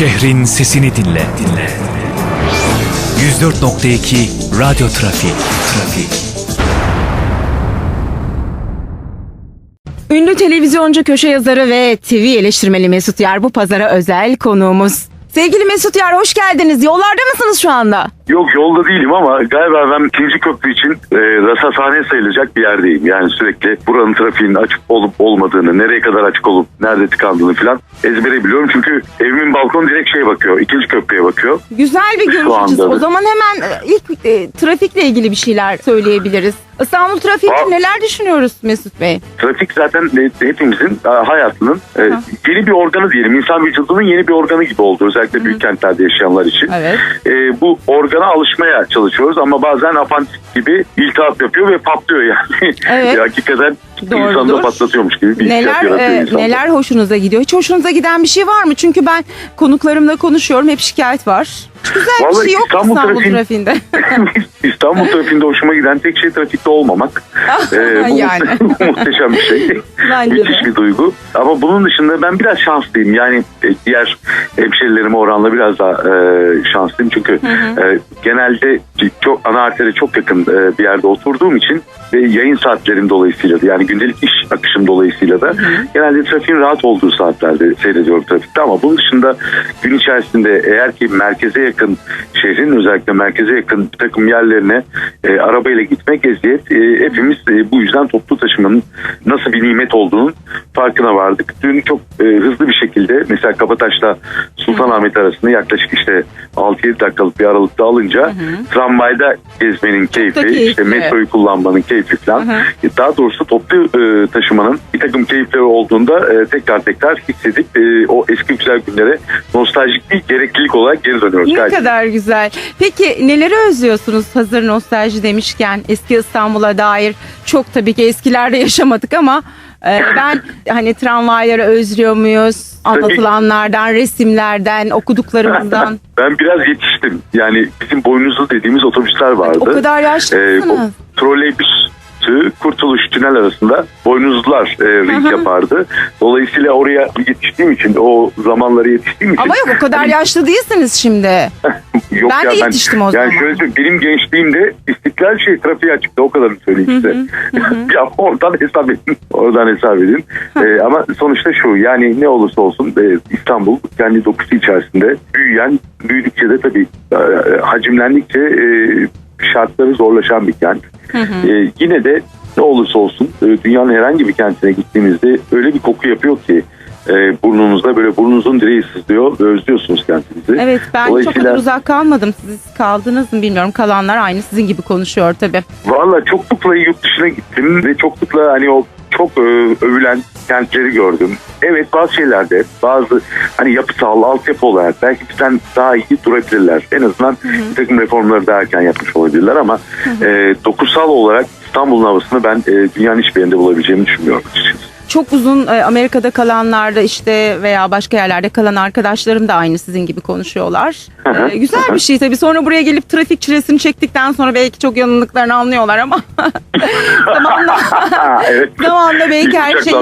Şehrin sesini dinle. Dinle. 104.2 Radyo Trafik. Trafik. Ünlü televizyoncu, köşe yazarı ve TV eleştirmeni Mesut Yar bu pazara özel konuğumuz. Sevgili Mesut Yar hoş geldiniz. Yollarda mısınız şu anda? Yok yolda değilim ama galiba ben ikinci köprü için e, rasathane sayılacak bir yerdeyim. Yani sürekli buranın trafiğinin açık olup olmadığını, nereye kadar açık olup nerede tıkandığını falan ezbere biliyorum. Çünkü evimin balkonu direkt şeye bakıyor, ikinci köprüye bakıyor. Güzel bir görüş açısı. O zaman hemen e, ilk e, trafikle ilgili bir şeyler söyleyebiliriz. İstanbul trafiğinde neler düşünüyoruz Mesut Bey? Trafik zaten hepimizin e, hayatının e, yeni bir organı diyelim. İnsan vücudunun yeni bir organı gibi oldu. Özellikle büyük kentlerde yaşayanlar için. Evet. E, bu organa alışmaya çalışıyoruz ama bazen apandisit gibi iltihap yapıyor ve patlıyor yani. Evet. Hakikaten Doğrudur. insanı da patlatıyormuş gibi bir Neler yaratıyor e, insanda. neler hoşunuza gidiyor? Hiç hoşunuza giden bir şey var mı? Çünkü ben konuklarımla konuşuyorum. Hep şikayet var. Güzel bir Vallahi şey yok İstanbul İstanbul trafiği- trafiğinde. İstanbul trafiğinde hoşuma giden tek şey trafikte olmamak. Ee, bu Yani. muhteşem bir şey. Bence Müthiş bir duygu. Ama bunun dışında ben biraz şanslıyım. Yani e, diğer hemşerilerime oranla biraz daha e, şanslıyım. Çünkü e, genelde çok ana artere çok yakın e, bir yerde oturduğum için ve yayın saatlerim dolayısıyla da yani gündelik iş akışım dolayısıyla da genelde trafiğin rahat olduğu saatlerde seyrediyorum trafikte ama bunun dışında gün içerisinde eğer ki merkeze yakın şehrin özellikle merkeze yakın bir takım yerlerine e, arabayla gitmek eziyet. E, hepimiz e, bu yüzden toplu taşımanın nasıl bir nimet olduğunun farkına vardık. Dün çok e, hızlı bir şekilde mesela Kabataş'la Sultanahmet arasında yaklaşık işte 6-7 dakikalık bir aralıkta alınca tramvayda gezmenin keyfi, keyifli. işte metroyu kullanmanın keyfi falan. Hı hı. E, Daha doğrusu toplu e, taşımanın bir takım keyifleri olduğunda e, tekrar tekrar hissedip e, o eski güzel günlere nostaljik bir gereklilik olarak geri dönüyoruz. Ne kadar güzel. Peki neleri özlüyorsunuz hazır nostalji demişken eski İstanbul'a dair çok tabii ki eskilerde yaşamadık ama e, ben hani tramvayları özlüyor muyuz? Anlatılanlardan, resimlerden, okuduklarımızdan. Ben biraz yetiştim. Yani bizim boynuzlu dediğimiz otobüsler vardı. o kadar yaşlısınız. Ee, bu troleybüs Kurtuluş Tünel arasında boynuzlular e, ring yapardı. Dolayısıyla oraya yetiştiğim için, o zamanlara yetiştiğim için Ama yok o kadar yaşlı değilsiniz şimdi. Yok Ben ya de yetiştim o yani zaman. şöyle söyleyeyim, benim gençliğimde istiklal şey trafiğe açıktı o kadarını söyleyeyim size. ya oradan hesap edin. Oradan hesap edin. Ee, ama sonuçta şu yani ne olursa olsun e, İstanbul kendi dokusu içerisinde büyüyen büyüdükçe de tabii e, hacimlendikçe e, şartları zorlaşan bir kent. E, yine de ne olursa olsun e, dünyanın herhangi bir kentine gittiğimizde öyle bir koku yapıyor ki e, burnunuzda böyle burnunuzun direği sızlıyor ve özlüyorsunuz kentinizi. Evet ben çok Dolayısıyla- kadar uzak kalmadım. Siz kaldınız mı bilmiyorum. Kalanlar aynı sizin gibi konuşuyor tabii. Valla çoklukla yurt dışına gittim ve çoklukla hani o çok e, övülen kentleri gördüm. Evet bazı şeylerde bazı hani yapısal altyapı olarak belki bizden daha iyi durabilirler. En azından bir takım reformları daha erken yapmış olabilirler ama e, dokusal olarak İstanbul'un havasını ben e, dünyanın hiçbir yerinde bulabileceğimi düşünmüyorum açıkçası. Çok uzun e, Amerika'da kalanlarda işte veya başka yerlerde kalan arkadaşlarım da aynı sizin gibi konuşuyorlar. Hı hı, E, güzel hı hı. bir şey tabii. Sonra buraya gelip trafik çilesini çektikten sonra belki çok yanıldıklarını anlıyorlar ama zamanla, evet. zamanla belki her şey